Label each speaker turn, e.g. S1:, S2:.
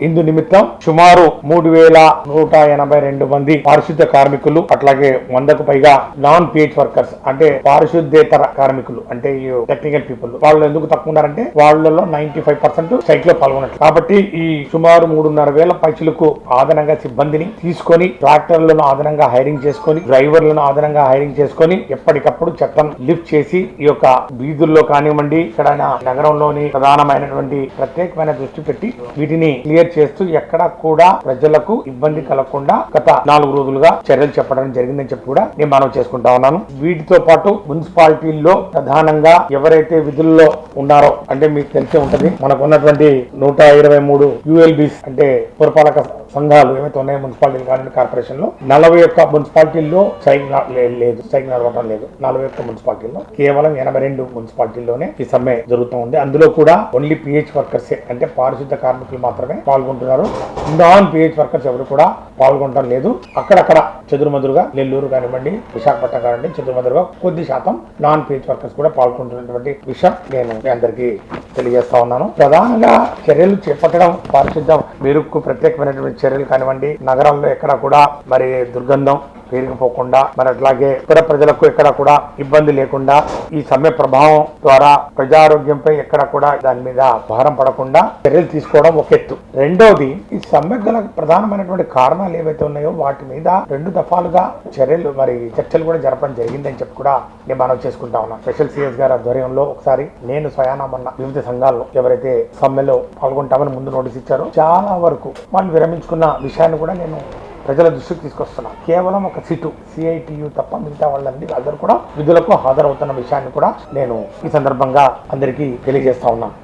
S1: ఇందు నిమిత్తం సుమారు మూడు వేల నూట ఎనభై రెండు మంది పారిశుద్ధ కార్మికులు అట్లాగే వందకు పైగా నాన్ పిహెచ్ వర్కర్స్ అంటే పారిశుద్ధేతర కార్మికులు అంటే ఈ టెక్నికల్ పీపుల్ వాళ్ళు ఎందుకు తక్కువ ఉన్నారంటే వాళ్ళలో నైన్టీ ఫైవ్ పర్సెంట్ సైట్లో పాల్గొన్నట్లు. కాబట్టి ఈ సుమారు మూడున్నర వేల పైచులకు ఆదనంగా సిబ్బందిని తీసుకొని ట్రాక్టర్లను ఆదనంగా హైరింగ్ చేసుకొని డ్రైవర్లను ఆదనంగా హైరింగ్ చేసుకొని ఎప్పటికప్పుడు చట్టం లిఫ్ట్ చేసి ఈ యొక్క వీధుల్లో కానివ్వండి ఇక్కడ నగరంలోని ప్రధానమైనటువంటి ప్రత్యేకమైన దృష్టి పెట్టి వీటిని క్లియర్ చేస్తూ ఎక్కడ కూడా ప్రజలకు ఇబ్బంది కలగకుండా గత నాలుగు రోజులుగా చర్యలు చెప్పడం జరిగిందని చెప్పి కూడా నేను మనం చేసుకుంటా ఉన్నాను. వీటితో పాటు మున్సిపాలిటీల్లో ప్రధానంగా ఎవరైతే విధుల్లో ఉన్నారో అంటే మీకు తెలిసే ఉంటది మనకున్నటువంటి నూట ఇరవై మూడు యుఎల్బిస్ అంటే పురపాలక సంఘాలు ఏవైతే ఉన్నాయో మున్సిపాలిటీలు కానీ కార్పొరేషన్లో నలభై ఒక్క మున్సిపాలిటీల్లో సైన్ లేదు సైన్ నడవటం లేదు. నలభై ఒక్క మున్సిపాలిటీల్లో. కేవలం ఎనభై రెండు మున్సిపాలిటీల్లోనే ఈ సమ్మె జరుగుతూ ఉంది. అందులో కూడా ఓన్లీ పిహెచ్ వర్కర్స్ అంటే పారిశుద్ధ కార్మికులు మాత్రమే పాల్గొంటున్నారు. నాన్ పిహెచ్ వర్కర్స్ ఎవరు కూడా పాల్గొనడం లేదు. అక్కడక్కడ చెదురుమదురుగా నెల్లూరు కానివ్వండి విశాఖపట్నం కానివ్వండి చెదురుమదురుగా కొద్ది శాతం నాన్ పిహెచ్ వర్కర్స్ కూడా పాల్గొంటున్నటువంటి విషయం నేను మీ అందరికీ తెలియజేస్తా ఉన్నాను. ప్రధానంగా చర్యలు చేపట్టడం పారిశుద్ధ్యం మెరుగ్కు ప్రత్యేకమైనటువంటి చర్యలు కానివ్వండి. నగరంలో ఎక్కడ కూడా మరి దుర్గంధం పేరుకుపోకుండా మరి అట్లాగే ఇతర ప్రజలకు ఎక్కడ కూడా ఇబ్బంది లేకుండా ఈ సమ్మె ప్రభావం ద్వారా ప్రజారోగ్యంపై ఎక్కడ కూడా దాని మీద భారం పడకుండా చర్యలు తీసుకోవడం ఒక ఎత్తు. రెండోది ఈ సమ్మె గల ప్రధానమైనటువంటి కారణాలు ఏవైతే ఉన్నాయో వాటి మీద రెండు దఫాలుగా చర్యలు మరి చర్చలు కూడా జరపడం జరిగిందని చెప్పి కూడా నేను మనం చేసుకుంటా ఉన్నాను. స్పెషల్ సిఎస్ గారి ఆధ్వర్యంలో ఒకసారి నేను స్వయానా మొన్న వివిధ సంఘాల్లో ఎవరైతే సమ్మెలో పాల్గొంటామని ముందు నోటీస్ ఇచ్చారో చాలా వరకు వాళ్ళు విరమించుకున్న విషయాన్ని కూడా నేను ప్రజల దృష్టికి తీసుకొస్తున్నా. కేవలం ఒక సిటు సిఐటియు తప్ప మిగతా వాళ్ళందరూ అందరూ కూడా విధులకు హాజరవుతున్న విషయాన్ని కూడా నేను ఈ సందర్భంగా అందరికీ తెలియజేస్తా ఉన్నాను